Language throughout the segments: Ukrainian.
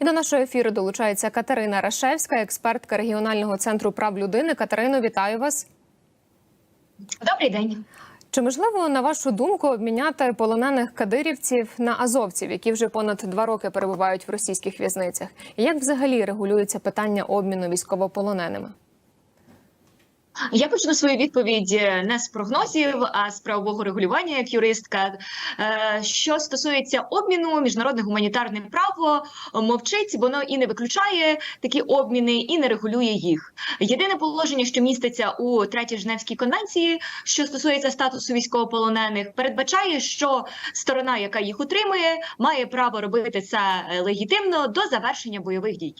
І до нашого ефіру долучається Катерина Рашевська, експертка регіонального центру прав людини. Катерино, вітаю вас. Добрий день. Чи можливо, на вашу думку, обміняти полонених кадирівців на азовців, які вже понад два роки перебувають в російських в'язницях? І як взагалі регулюється питання обміну військовополоненими? Я почну свою відповідь не з прогнозів, а з правового регулювання як юристка. Е, Що стосується обміну, міжнародне гуманітарне право мовчить, воно і не виключає такі обміни, і не регулює їх. Єдине положення, що міститься у третій Женевській конвенції, що стосується статусу військовополонених, передбачає, що сторона, яка їх утримує, має право робити це легітимно до завершення бойових дій.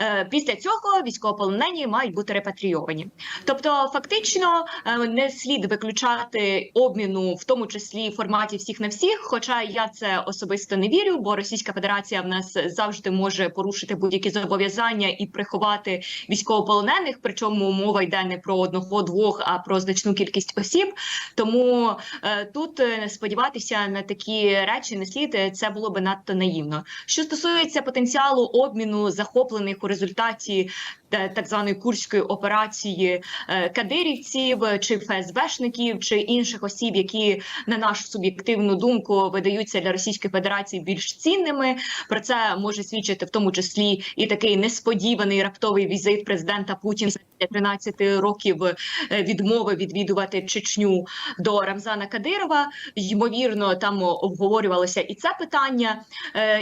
Е, Після цього військовополонені мають бути репатрійовані. Тобто, фактично е, не слід виключати обміну, в тому числі форматі всіх на всіх. Хоча я це особисто не вірю, бо Російська Федерація в нас завжди може порушити будь-які зобов'язання і приховати військовополонених. Причому мова йде не про одного-двох, а про значну кількість осіб. Тому е, тут сподіватися на такі речі не слід. Це було би надто наївно. Що стосується потенціалу обміну захоплених у результаті е, так званої курської операції е, кадирівців чи ФСБшників чи інших осіб, які на нашу суб'єктивну думку видаються для Російської Федерації більш цінними. Про це може свідчити в тому числі і такий несподіваний раптовий візит президента Путіна після 13 років е, відмови відвідувати Чечню до Рамзана Кадирова. Ймовірно, там обговорювалося і це питання,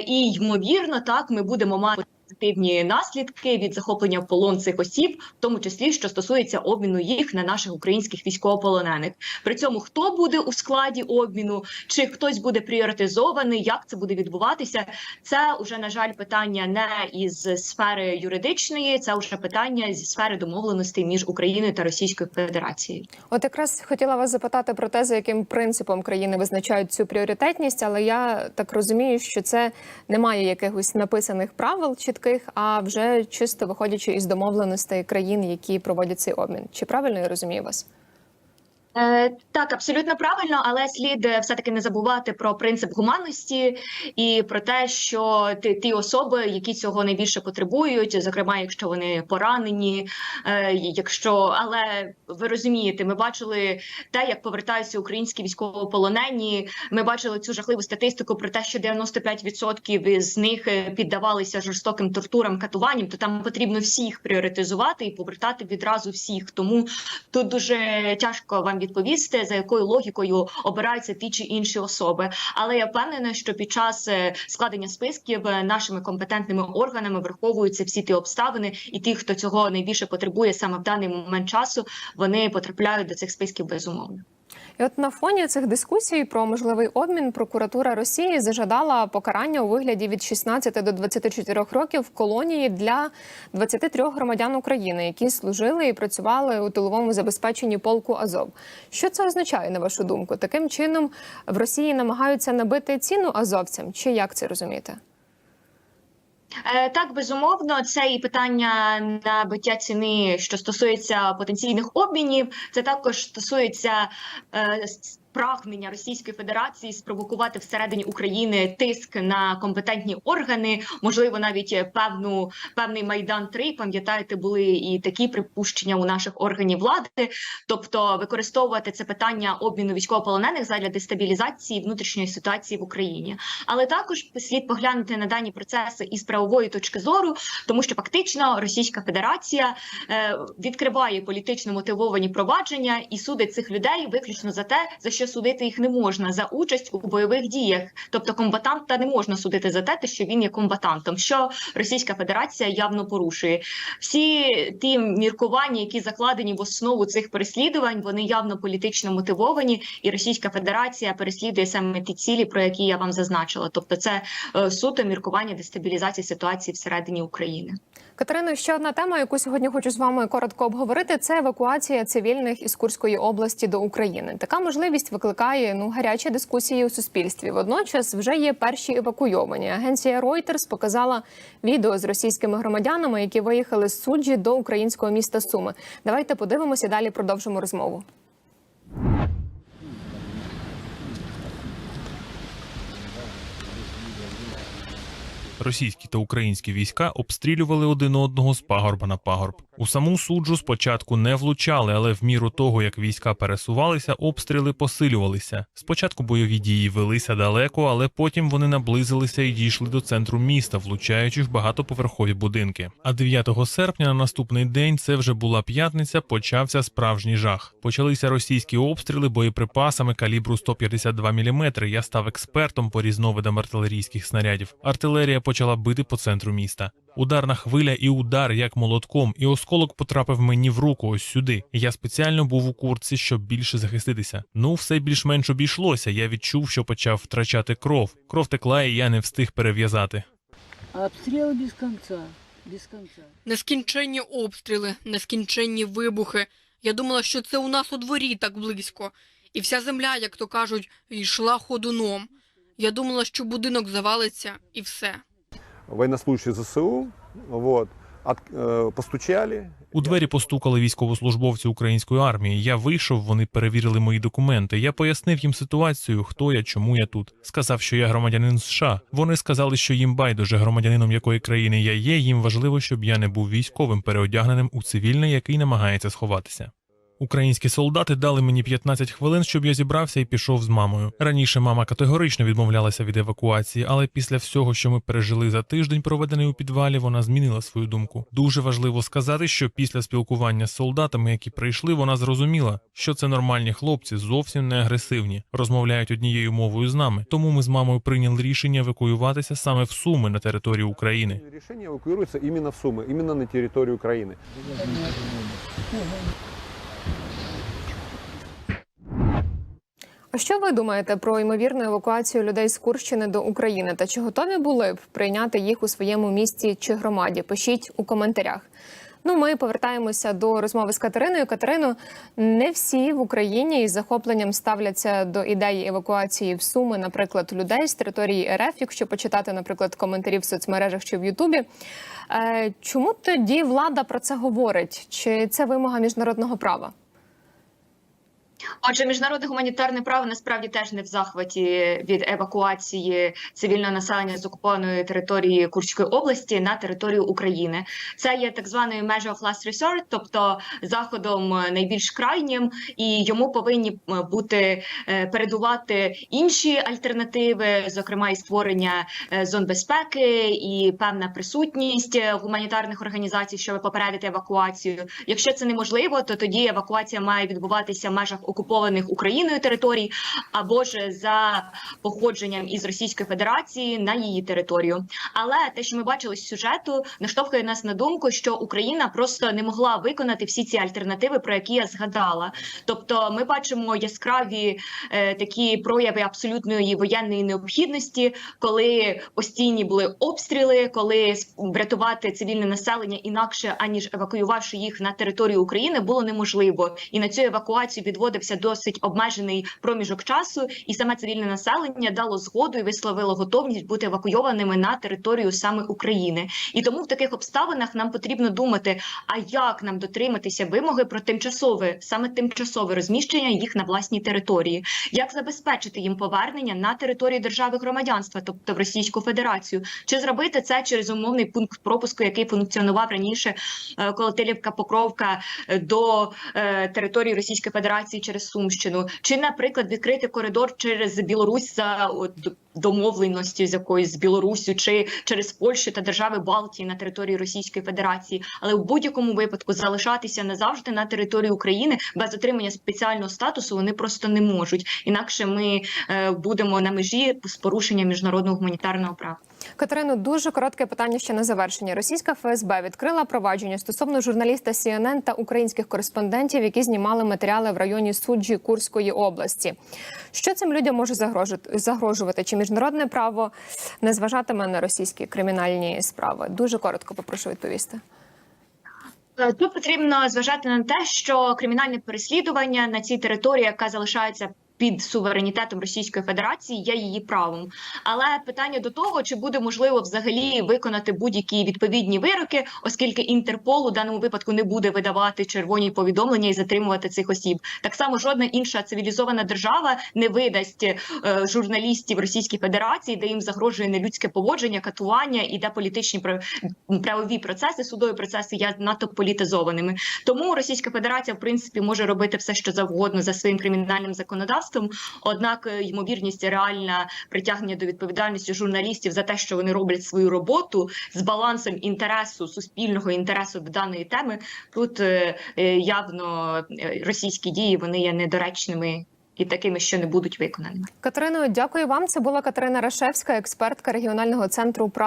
і ймовірно, так ми будемо мати. Позитивні наслідки від захоплення в полон цих осіб, в тому числі що стосується обміну їх на наших українських військовополонених. При цьому хто буде у складі обміну, чи хтось буде пріоритизований, як це буде відбуватися, це вже на жаль питання не із сфери юридичної, це вже питання зі сфери домовленостей між Україною та Російською Федерацією. От якраз хотіла вас запитати про те, за яким принципом країни визначають цю пріоритетність, але я так розумію, що це немає якихось написаних правил чітких, а вже чисто виходячи із домовленостей країн, які проводять цей обмін. Чи правильно я розумію вас? Е, так, абсолютно правильно, але слід е, все таки не забувати про принцип гуманності і про те, що ті, ті особи, які цього найбільше потребують, зокрема, якщо вони поранені, е, якщо але ви розумієте, ми бачили те, як повертаються українські військовополонені. Ми бачили цю жахливу статистику про те, що 95% з них піддавалися жорстоким тортурам, катуванням. То там потрібно всіх пріоритизувати і повертати відразу всіх. Тому тут дуже тяжко вам відповісти, за якою логікою обираються ті чи інші особи. Але я впевнена, що під час е, складення списків е, нашими компетентними органами враховуються всі ті обставини, і ті, хто цього найбільше потребує саме в даний момент часу, вони потрапляють до цих списків безумовно. І от на фоні цих дискусій про можливий обмін прокуратура Росії зажадала покарання у вигляді від 16 до 24 років в колонії для 23 громадян України, які служили і працювали у тиловому забезпеченні полку Азов. Що це означає на вашу думку? Таким чином в Росії намагаються набити ціну азовцям, чи як це розуміти? Е, Так, безумовно, це і питання набиття ціни, що стосується потенційних обмінів. Це також стосується е, прагнення Російської Федерації спровокувати всередині України тиск на компетентні органи, можливо, навіть певну певний майдан 3 Пам'ятаєте, були і такі припущення у наших органів влади, тобто використовувати це питання обміну військовополонених задля дестабілізації внутрішньої ситуації в Україні. Але також слід поглянути на дані процеси із правової точки зору, тому що фактично Російська Федерація е, відкриває політично мотивовані провадження і судить цих людей виключно за те, за що судити їх не можна за участь у бойових діях. Тобто комбатанта не можна судити за те, що він є комбатантом, що Російська Федерація явно порушує. Всі ті міркування, які закладені в основу цих переслідувань, вони явно політично мотивовані, і Російська Федерація переслідує саме ті цілі, про які я вам зазначила. Тобто, це е, суто міркування дестабілізації ситуації всередині України. Катерино, ще одна тема, яку сьогодні хочу з вами коротко обговорити, це евакуація цивільних із Курської області до України. Така можливість викликає ну гарячі дискусії у суспільстві. Водночас вже є перші евакуйовані. Агенція Reuters показала відео з російськими громадянами, які виїхали з суджі до українського міста Суми. Давайте подивимося. Далі продовжимо розмову. Російські та українські війська обстрілювали один одного з пагорба на пагорб. У саму суджу спочатку не влучали, але в міру того, як війська пересувалися, обстріли посилювалися. Спочатку бойові дії велися далеко, але потім вони наблизилися і дійшли до центру міста, влучаючи в багатоповерхові будинки. А 9 серпня на наступний день це вже була п'ятниця. Почався справжній жах. Почалися російські обстріли боєприпасами калібру 152 мм. Я став експертом по різновидам артилерійських снарядів. Артилерія почала бити по центру міста. Ударна хвиля і удар як молотком, і осколок потрапив мені в руку ось сюди. Я спеціально був у куртці, щоб більше захиститися. Ну, все більш-менш обійшлося. Я відчув, що почав втрачати кров. Кров текла, і я не встиг перев'язати. А обстрелы без конца, без конца. Нескінченні обстріли, нескінченні вибухи. Я думала, що це у нас у дворі так близько. І вся земля, як то кажуть, йшла ходуном. Я думала, що будинок завалиться, і все. Военнослужащие ЗСУ, вот, от, э, постучали. У двері постукали військовослужбовці української армії. Я вийшов, вони перевірили мої документи. Я пояснив їм ситуацію, хто я, чому я тут. Сказав, що я громадянин США. Вони сказали, що їм байдуже громадянином якої країни я є. Їм важливо, щоб я не був військовим, переодягненим у цивільне, який намагається сховатися. Українські солдати дали мені 15 хвилин, щоб я зібрався і пішов з мамою. Раніше мама категорично відмовлялася від евакуації, але після всього, що ми пережили за тиждень, проведений у підвалі, вона змінила свою думку. Дуже важливо сказати, що після спілкування з солдатами, які прийшли, вона зрозуміла, що це нормальні хлопці, зовсім не агресивні, розмовляють однією мовою з нами. Тому ми з мамою прийняли рішення евакуюватися саме в Суми на території України. Решение эвакуируется именно в Сумы, именно на территорию Украины. Що ви думаєте про ймовірну евакуацію людей з Курщини до України? Та чи готові були б прийняти їх у своєму місті чи громаді? Пишіть у коментарях. Ну, ми повертаємося до розмови з Катериною. Катерино, не всі в Україні із захопленням ставляться до ідеї евакуації в Суми, наприклад, людей з території РФ, якщо почитати, наприклад, коментарі в соцмережах чи в Ютубі. Е, чому тоді влада про це говорить? Чи це вимога міжнародного права? Отже, міжнародне гуманітарне право насправді теж не в захваті від евакуації цивільного населення з окупованої території Курської області на територію України. Це є так званою межа of last resort, тобто заходом найбільш крайнім, і йому повинні е, бути е, передувати інші альтернативи, зокрема і створення е, зон безпеки і певна присутність гуманітарних організацій, щоб попередити евакуацію. Якщо це неможливо, то тоді евакуація має відбуватися в межах окупованих Україною територій, або ж за походженням із Російської Федерації на її територію. Але те, що ми бачили з сюжету, наштовхує нас на думку, що Україна просто не могла виконати всі ці альтернативи, про які я згадала. Тобто, ми бачимо яскраві е, такі прояви абсолютної воєнної необхідності, коли постійні були обстріли, коли врятувати цивільне населення інакше аніж евакуювавши їх на територію України, було неможливо. І на цю евакуацію відводився досить обмежений проміжок часу, і саме цивільне населення дало згоду і висловило готовність бути евакуйованими на територію саме України. І тому в таких обставинах нам потрібно думати, а як нам дотриматися вимоги про тимчасове саме тимчасове розміщення їх на власній території, як забезпечити їм повернення на територію держави громадянства, тобто в Російську Федерацію, чи зробити це через умовний пункт пропуску, який функціонував раніше е, Колотилівка Покровка е, до е, території Російської Федерації через Сумщину, чи, наприклад, відкрити коридор через Білорусь за домовленості з якоюсь з Білоруссю, чи через Польщу та держави Балтії на території Російської Федерації, але в будь-якому випадку залишатися назавжди на території України без отримання спеціального статусу вони просто не можуть. Інакше ми е, будемо на межі з порушенням міжнародного гуманітарного права. Катерино, дуже коротке питання ще на завершення. Російська ФСБ відкрила провадження стосовно журналіста CNN та українських кореспондентів, які знімали матеріали в районі суджі Курської області. Що цим людям може загрожувати? Чи міжнародне право не зважатиме на російські кримінальні справи? Дуже коротко попрошу відповісти. Е, Тут потрібно зважати на те, що кримінальне переслідування на цій території, яка залишається під суверенітетом Російської Федерації є її правом. Але питання до того, чи буде можливо взагалі виконати будь-які відповідні вироки, оскільки Інтерпол у даному випадку не буде видавати червоні повідомлення і затримувати цих осіб. Так само жодна інша цивілізована держава не видасть е, журналістів Російської Федерації, де їм загрожує нелюдське поводження, катування і де політичні прав- правові процеси, судові процеси є надто політизованими. Тому Російська Федерація в принципі може робити все, що завгодно за своїм кримінальним законодавством. Однак е, ймовірність реальна притягнення до відповідальності журналістів за те, що вони роблять свою роботу з балансом інтересу суспільного інтересу до даної теми. Тут е, е, явно російські дії вони є недоречними і такими, що не будуть виконаними. Катерино, дякую вам. Це була Катерина Рашевська, експертка регіонального центру прав.